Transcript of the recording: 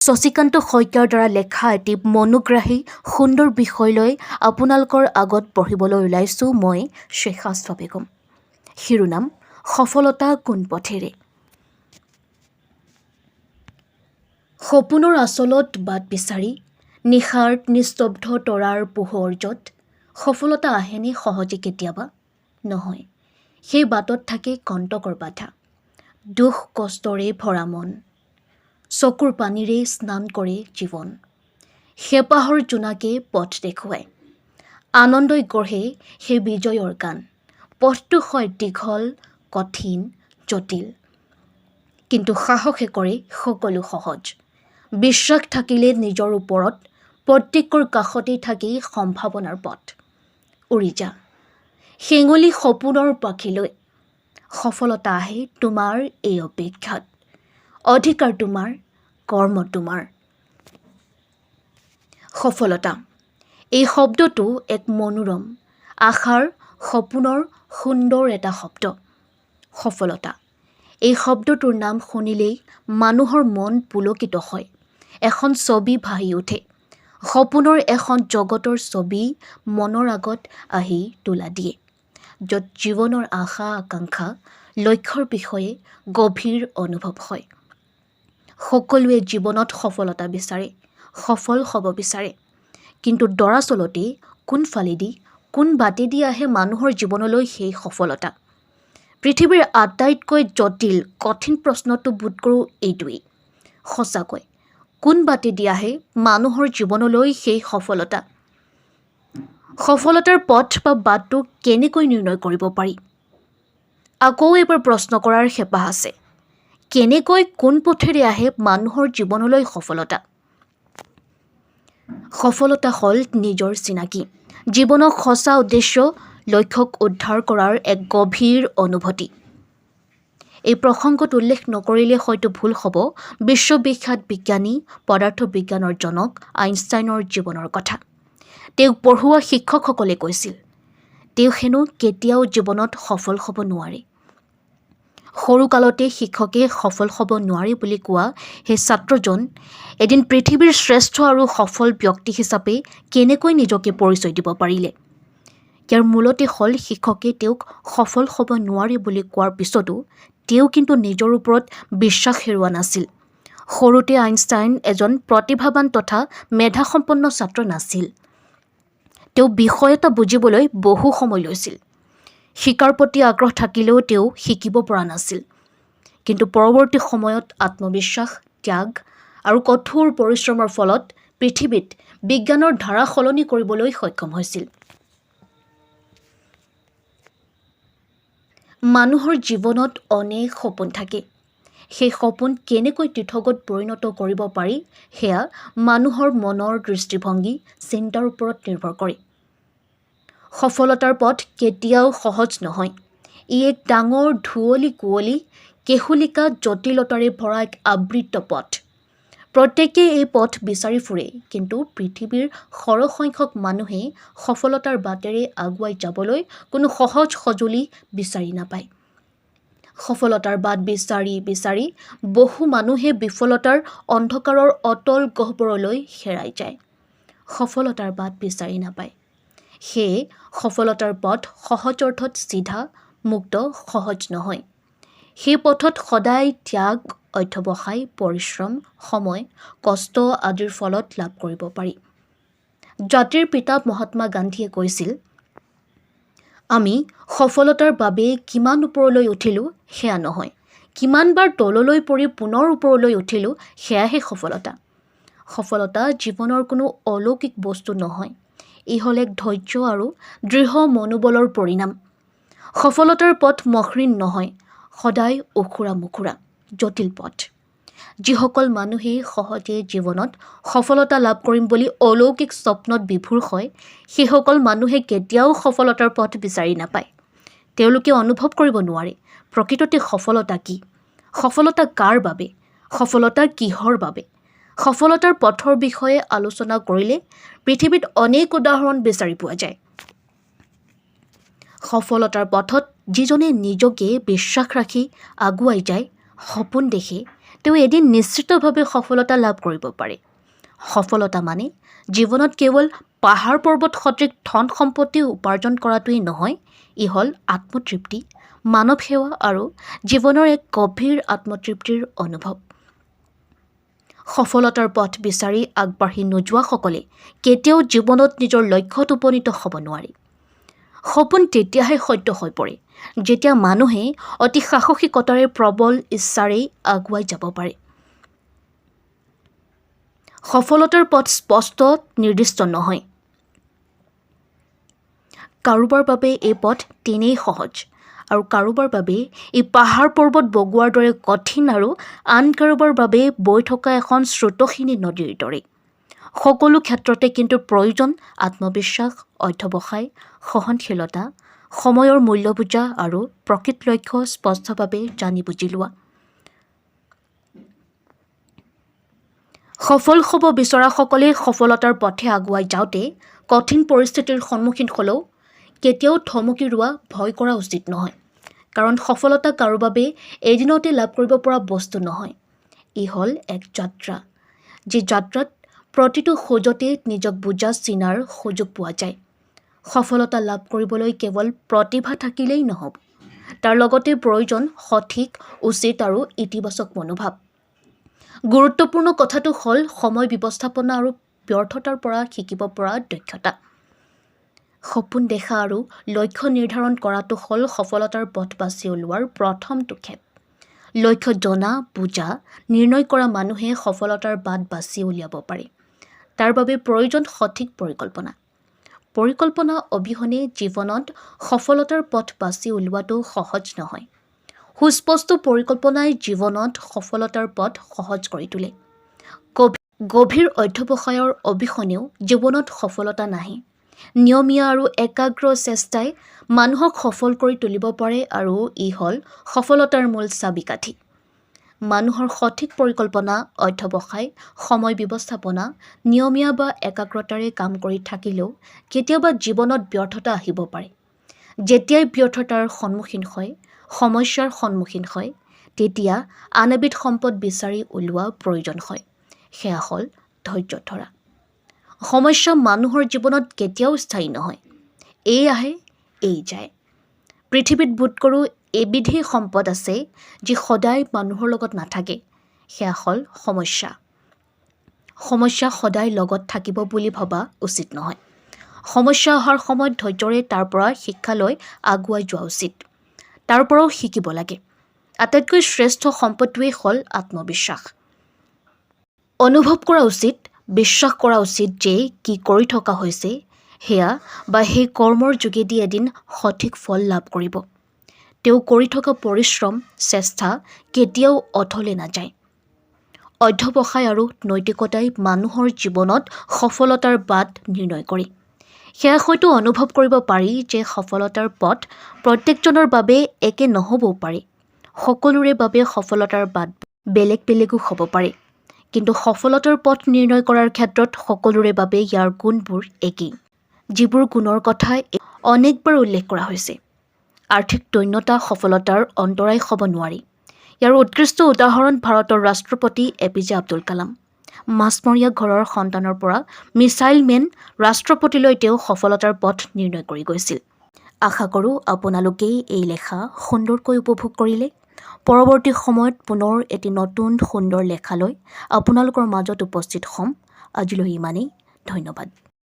শশীকান্ত শইকীয়াৰ দ্বাৰা লেখা এটি মনোগ্ৰাহী সুন্দৰ বিষয় লৈ আপোনালোকৰ আগত পঢ়িবলৈ ওলাইছোঁ মই শ্বেখাস্ত বেগম শিৰোনাম সফলতা কোন পথেৰে? সপোনৰ আচলত বাট বিচাৰি নিশাৰ নিস্তব্ধ তৰাৰ পোহৰ য'ত সফলতা আহেনে সহজে কেতিয়াবা? নহয় সেই বাটত থাকে কণ্টকৰ বাধা দুখ কষ্টৰে ভৰা মন। চকুৰ পানীৰে স্নান কৰে জীৱন। হেঁপাহৰ জোনাকে পথ দেখুৱায়। আনন্দই গঢ়ে সেই বিজয়ৰ গান। পথটো হয় দীঘল কঠিন জটিল। কিন্তু সাহসে কৰে সকলো সহজ। বিশ্বাস থাকিলে নিজৰ ওপৰত প্ৰত্যেকৰ কাষতেই থাকেই সম্ভাৱনাৰ পথ। উৰি যা। শেঙুলী সপোনৰ পাখিলৈ। সফলতা আহে তোমাৰ এই অপেক্ষাত। অধিকাৰ তোমাৰ কৰ্ম তোমাৰ। সফলতা। এই শব্দটো এক মনোৰম আশাৰ সপোনৰ সুন্দৰ এটা শব্দ। সফলতা। এই শব্দটোৰ নাম শুনিলেই মানুহৰ মন পুলকিত হয়। এখন ছবি ভাহি উঠে। সপোনৰ এখন জগতৰ ছবি মনৰ আগত আহি তোলা দিয়ে য'ত জীৱনৰ আশা আকাংক্ষা লক্ষ্যৰ বিষয়ে গভীৰ অনুভৱ হয়। সকলোৱে জীৱনত সফলতা বিচাৰে সফল হ'ব বিচাৰে। কিন্তু দৰাচলতে কোনফালেদি কোন বাটেদি আহে মানুহৰ জীৱনলৈ সেই সফলতা? পৃথিৱীৰ আটাইতকৈ জটিল কঠিন প্ৰশ্নটো বোধ কৰোঁ এইটোৱেই। সঁচাকৈ কোন বাটেদি আহে মানুহৰ জীৱনলৈ সেই সফলতা? সফলতাৰ পথ বা বাটটো কেনেকৈ নিৰ্ণয় কৰিব পাৰি? আকৌ এবাৰ প্ৰশ্ন কৰাৰ হেঁপাহ আছে। কেনেকৈ কোন পথেৰে আহে মানুহৰ জীৱনলৈ সফলতা? সফলতা হ'ল নিজৰ চিনাকি। জীৱনক সঁচা উদ্দেশ্য লক্ষ্যক উদ্ধাৰ কৰাৰ এক গভীৰ অনুভূতি। এই প্ৰসংগত উল্লেখ নকৰিলে হয়তো ভুল হ'ব। বিশ্ববিখ্যাত বিজ্ঞানী পদাৰ্থ বিজ্ঞানৰ জনক আইনষ্টাইনৰ জীৱনৰ কথা। তেওঁক পঢ়োৱা শিক্ষকসকলে কৈছিল তেওঁ হেনো কেতিয়াও জীৱনত সফল হ'ব নোৱাৰে। সৰুকালতে শিক্ষকে সফল হ'ব নোৱাৰে বুলি কোৱা সেই ছাত্ৰজন এদিন পৃথিৱীৰ শ্ৰেষ্ঠ আৰু সফল ব্যক্তি হিচাপে কেনেকৈ নিজকে পৰিচয় দিব পাৰিলে? ইয়াৰ মূলতে হ'ল শিক্ষকে তেওঁক সফল হ'ব নোৱাৰে বুলি কোৱাৰ পিছতো তেওঁ কিন্তু নিজৰ ওপৰত বিশ্বাস হেৰুওৱা নাছিল। সৰুতে আইনষ্টাইন এজন প্ৰতিভাৱান তথা মেধাসম্পন্ন ছাত্ৰ নাছিল। তেওঁ বিষয় এটা বুজিবলৈ বহু সময় লৈছিল। শিকাৰ প্ৰতি আগ্ৰহ থাকিলেও তেওঁ শিকিব পৰা নাছিল। কিন্তু পৰৱৰ্তী সময়ত আত্মবিশ্বাস ত্যাগ আৰু কঠোৰ পৰিশ্ৰমৰ ফলত পৃথিৱীত বিজ্ঞানৰ ধাৰা সলনি কৰিবলৈ সক্ষম হৈছিল। মানুহৰ জীৱনত অনেক সপোন থাকে। সেই সপোন কেনেকৈ তীৰ্থগত পৰিণত কৰিব পাৰি সেয়া মানুহৰ মনৰ দৃষ্টিভংগী চিন্তাৰ ওপৰত নিৰ্ভৰ কৰে। সফলতাৰ পথ কেতিয়াও সহজ নহয়। ই এক ডাঙৰ ধুঁৱলি কুঁৱলী কেশুলিকা জটিলতাৰে ভৰা এক আবৃত পথ। প্ৰত্যেকেই এই পথ বিচাৰি ফুৰে কিন্তু পৃথিৱীৰ সৰহসংখ্যক মানুহে সফলতাৰ বাটেৰে আগুৱাই যাবলৈ কোনো সহজ সঁজুলি বিচাৰি নাপায়। সফলতাৰ বাট বিচাৰি বিচাৰি বহু মানুহে বিফলতাৰ অন্ধকাৰৰ অতল গহ্বৰলৈ হেৰাই যায়। সফলতাৰ বাট বিচাৰি নাপায়। সেয়ে সফলতাৰ পথ সহজ অৰ্থত চিধা মুক্ত সহজ নহয়। সেই পথত সদায় ত্যাগ অধ্যৱসায় পৰিশ্ৰম সময় কষ্ট আদিৰ ফলত লাভ কৰিব পাৰি। জাতিৰ পিতা মহাত্মা গান্ধীয়ে কৈছিল আমি সফলতাৰ বাবে কিমান ওপৰলৈ উঠিলোঁ সেয়া নহয়। কিমানবাৰ তললৈ পৰি পুনৰ ওপৰলৈ উঠিলোঁ সেয়াহে সফলতা। সফলতা জীৱনৰ কোনো অলৌকিক বস্তু নহয়। ই হ'ল এক ধৈৰ্য আৰু দৃঢ় মনোবলৰ পৰিণাম। সফলতাৰ পথ মসৃণ নহয় সদায় ওখোৰা মোখোৰা জটিল পথ। যিসকল মানুহে সহজে জীৱনত সফলতা লাভ কৰিম বুলি অলৌকিক স্বপ্নত বিভোৰ হয় সেইসকল মানুহে কেতিয়াও সফলতাৰ পথ বিচাৰি নাপায়। তেওঁলোকে অনুভৱ কৰিব নোৱাৰে প্ৰকৃততে সফলতা কি? সফলতা কাৰ বাবে? সফলতা কিহৰ বাবে? সফলতাৰ পথৰ বিষয়ে আলোচনা কৰিলে পৃথিৱীত অনেক উদাহৰণ বিচাৰি পোৱা যায়। সফলতাৰ পথত যিজনে নিজকে বিশ্বাস ৰাখি আগুৱাই যায় সপোন দেখে তেওঁ এদিন নিশ্চিতভাৱে সফলতা লাভ কৰিব পাৰে। সফলতা মানে জীৱনত কেৱল পাহাৰ পৰ্বত সদৃশ ধন সম্পত্তি উপাৰ্জন কৰাটোৱেই নহয় ই হ'ল আত্মতৃপ্তি মানৱ সেৱা আৰু জীৱনৰ এক গভীৰ আত্মতৃপ্তিৰ অনুভৱ। সফলতাৰ পথ বিচাৰি আগবাঢ়ি নোযোৱাসকলে কেতিয়াও জীৱনত নিজৰ লক্ষ্যত উপনীত হ'ব নোৱাৰে। সপোন তেতিয়াহে সত্য হৈ পৰে যেতিয়া মানুহে অতি সাহসিকতাৰে প্ৰবল ইচ্ছাৰেই আগুৱাই যাব পাৰে। সফলতাৰ পথ স্পষ্ট নিৰ্দিষ্ট নহয়। কাৰোবাৰ বাবে এই পথ তেনেই সহজ। আৰু কাৰোবাৰ বাবে ই পাহাৰ পৰ্বত বগোৱাৰ দৰে কঠিন আৰু আন কাৰোবাৰ বাবে বৈ থকা এখন স্ৰোতসিনী নদীৰ দৰে। সকলো ক্ষেত্ৰতে কিন্তু প্ৰয়োজন আত্মবিশ্বাস অধ্যৱসায় সহনশীলতা সময়ৰ মূল্য বুজা আৰু প্ৰকৃত লক্ষ্য স্পষ্টভাৱে জানি বুজি লোৱা। সফল হ'ব বিচৰাসকলে সফলতাৰ পথে আগুৱাই যাওঁতে কঠিন পৰিস্থিতিৰ সন্মুখীন হ'লেও কেতিয়াও থমকি ৰোৱা ভয় কৰা উচিত নহয়। কাৰণ সফলতা কাৰো বাবে এদিনতে লাভ কৰিব পৰা বস্তু নহয়। ই হ'ল এক যাত্ৰা যি যাত্ৰাত প্ৰতিটো খোজতে নিজক বুজা চিনাৰ সুযোগ পোৱা যায়। সফলতা লাভ কৰিবলৈ কেৱল প্ৰতিভা থাকিলেই নহ'ব তাৰ লগতে প্ৰয়োজন সঠিক উচিত আৰু ইতিবাচক মনোভাৱ। গুৰুত্বপূৰ্ণ কথাটো হ'ল সময় ব্যৱস্থাপনা আৰু ব্যৰ্থতাৰ পৰা শিকিব পৰা দক্ষতা। সপোন দেখা আৰু লক্ষ্য নিৰ্ধাৰণ কৰাটো হ'ল সফলতাৰ পথ বাছি উলিওৱাৰ প্ৰথমটো ক্ষেপ লক্ষ্য জনা বুজা নিৰ্ণয় কৰা মানুহে সফলতাৰ বাট বাছি উলিয়াব পাৰে। তাৰ বাবে প্ৰয়োজন সঠিক পৰিকল্পনা। পৰিকল্পনা অবিহনে জীৱনত সফলতাৰ পথ বাছি উলিওৱাটো সহজ নহয়। সুস্পষ্ট পৰিকল্পনাই জীৱনত সফলতাৰ পথ সহজ কৰি তোলে। গভীৰ অধ্যৱসায়ৰ অবিহনেও জীৱনত সফলতা নাহে। নিয়মীয়া আৰু একাগ্ৰ চেষ্টাই মানুহক সফল কৰি তুলিব পাৰে আৰু ই হ'ল সফলতাৰ মূল চাবিকাঠি। মানুহৰ সঠিক পৰিকল্পনা অধ্যৱসায় সময় ব্যৱস্থাপনা নিয়মীয়া বা একাগ্ৰতাৰে কাম কৰি থাকিলেও কেতিয়াবা জীৱনত ব্যৰ্থতা আহিব পাৰে। যেতিয়াই ব্যৰ্থতাৰ সন্মুখীন হয় সমস্যাৰ সন্মুখীন হয় তেতিয়া আন এবিধ সম্পদ বিচাৰি উলিওৱা প্ৰয়োজন হয়। সেয়া হ'ল ধৈৰ্য ধৰা। সমস্যা মানুহৰ জীৱনত কেতিয়াও স্থায়ী নহয়। এই আহে এই যায়। পৃথিৱীত বোধ কৰোঁ এবিধেই সম্পদ আছে যি সদায় মানুহৰ লগত নাথাকে। সেয়া হ'ল সমস্যা। সমস্যা সদায় লগত থাকিব বুলি ভবা উচিত নহয়। সমস্যা অহাৰ সময়ত ধৈৰ্যৰে তাৰ পৰা শিক্ষা লৈ আগুৱাই যোৱা উচিত। তাৰ পৰাও শিকিব লাগে। আটাইতকৈ শ্ৰেষ্ঠ সম্পদটোৱেই হ'ল আত্মবিশ্বাস। অনুভৱ কৰা উচিত বিশ্বাস কৰা উচিত যে কি কৰি থকা হৈছে সেয়া বা সেই কৰ্মৰ যোগেদি এদিন সঠিক ফল লাভ কৰিব। তেওঁ কৰি থকা পৰিশ্ৰম চেষ্টা কেতিয়াও অথলে নাযায়। অধ্যৱসায় আৰু নৈতিকতাই মানুহৰ জীৱনত সফলতাৰ বাট নিৰ্ণয় কৰে। সেয়া হয়তো অনুভৱ কৰিব পাৰি যে সফলতাৰ পথ প্ৰত্যেকজনৰ বাবে একে নহ'বও পাৰে। সকলোৰে বাবে সফলতাৰ বাট বেলেগ বেলেগো হ'ব পাৰে। কিন্তু সফলতাৰ পথ নিৰ্ণয় কৰাৰ ক্ষেত্ৰত সকলোৰে বাবে ইয়াৰ গুণবোৰ একেই। যিবোৰ গুণৰ কথা অনেকবাৰ উল্লেখ কৰা হৈছে। আৰ্থিক দৈন্যতা সফলতাৰ অন্তৰায় হ'ব নোৱাৰি। ইয়াৰ উৎকৃষ্ট উদাহৰণ ভাৰতৰ ৰাষ্ট্ৰপতি A P J Abdul Kalam. মাছমৰীয়া ঘৰৰ সন্তানৰ পৰা মিছাইল মেন ৰাষ্ট্ৰপতিলৈ তেওঁ সফলতাৰ পথ নিৰ্ণয় কৰি গৈছিল। আশা কৰোঁ আপোনালোকেই এই লেখা সুন্দৰকৈ উপভোগ কৰিলে। পৰৱৰ্তী সময়ত পুনৰ এটি নতুন সুন্দৰ লেখালৈ আপোনালোকৰ মাজত উপস্থিত হ'ম। আজিলৈ ইমানেই। ধন্যবাদ।